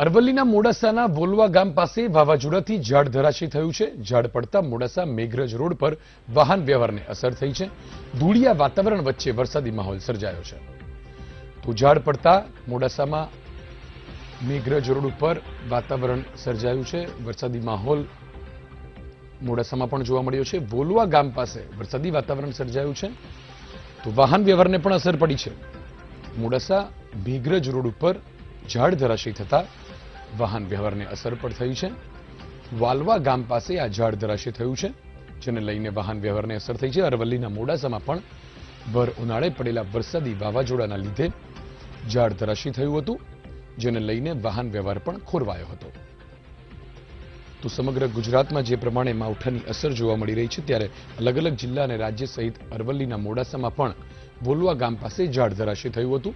અરવલ્લીના મોડાસાના બોલવા ગામ પાસે વાવાઝોડાથી ઝાડ ધરાશી થયું છે. ઝાડ પડતા મોડાસા મેઘરજ રોડ પર વાહન વ્યવહારને અસર થઈ છે. ધૂળિયા વાતાવરણ વચ્ચે વરસાદી માહોલ સર્જાયો છે. તો ઝાડ પડતા મોડાસામાં મેઘરજ રોડ ઉપર વાતાવરણ સર્જાયું છે. વરસાદી માહોલ મોડાસામાં પણ જોવા મળ્યો છે. બોલવા ગામ પાસે વરસાદી વાતાવરણ સર્જાયું છે. તો વાહન વ્યવહારને પણ અસર પડી છે. મોડાસા મેઘરજ રોડ ઉપર ઝાડ ધરાશી થતા વાહન વ્યવહારને અસર પણ થઈ છે. વાલવા ગામ પાસે આ ઝાડ ધરાશી થયું છે, જેને લઈને વાહન વ્યવહારને અસર થઈ છે. અરવલ્લીના મોડાસામાં પણ ભર ઉનાળે પડેલા વરસાદી વાવાઝોડાના લીધે ઝાડ ધરાશી થયું હતું, જેને લઈને વાહન વ્યવહાર પણ ખોરવાયો હતો. તો સમગ્ર ગુજરાતમાં જે પ્રમાણે માવઠાની અસર જોવા મળી રહી છે, ત્યારે અલગ અલગ જિલ્લા અને રાજ્ય સહિત અરવલ્લીના મોડાસામાં પણ બોલવા ગામ પાસે ઝાડ ધરાશય થયું હતું.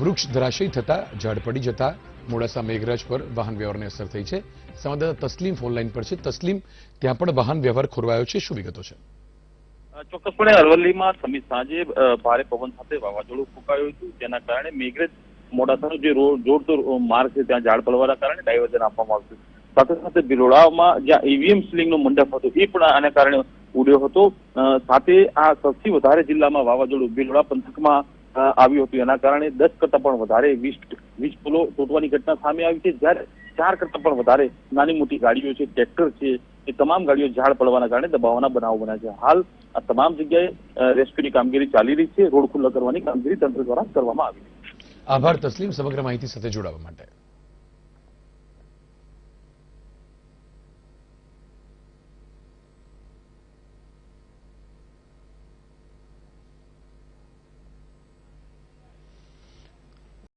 વૃક્ષ ધરાશય થતા, ઝાડ પડી જતા મોડાસા મેઘરાજ પર વાહન વ્યવહારને અસર થઈ છે. સંવાદદાતા તસ્લીમ ફોનલાઈન પર છે. તસ્લીમ, ત્યાં પણ વાહન વ્યવહાર ખોરવાયો છે. શું વિગતો છે? ચોક્કસપણે અરવલ્લીમાં સમી સાંજે ભારે પવન સાથે વાવાઝોડું ફૂંકાયું હતું. જેના કારણે મેઘરજ મોડાસાનો જે જોડતો માર્ગ છે, ત્યાં ઝાડ પડવાના કારણે ડાયવર્ઝન આપવામાં આવ્યું સાથે સાથે બિલોડામાં જ્યાં ઈવીએમ સ્લિંગનો મંડપ હતો, એ પણ આને કારણે ઉડ્યો હતો. સાથે આ સૌથી વધારે જિલ્લામાં વાવાઝોડું બિલોડા પંથકમાં આવ્યું હતું. એના કારણે દસ કરતા પણ વધારે વીજ વીજ પુલો તૂટવાની ઘટના સામે આવી છે. જ્યારે ચાર કરતા પણ વધારે નાની મોટી ગાડીઓ છે, ટ્રેક્ટર છે, એ તમામ ગાડીઓ ઝાડ પડવાના કારણે દબાવવાના બનાવો બન્યા છે. હાલ આ તમામ જગ્યાએ રેસ્ક્યુની કામગીરી ચાલી રહી છે. રોડ ખુલ્લા કરવાની કામગીરી તંત્ર દ્વારા કરવામાં આવી છે. આભાર, તસ્લીમ સમગ્ર માહિતી સાથે જોડાવા માટે.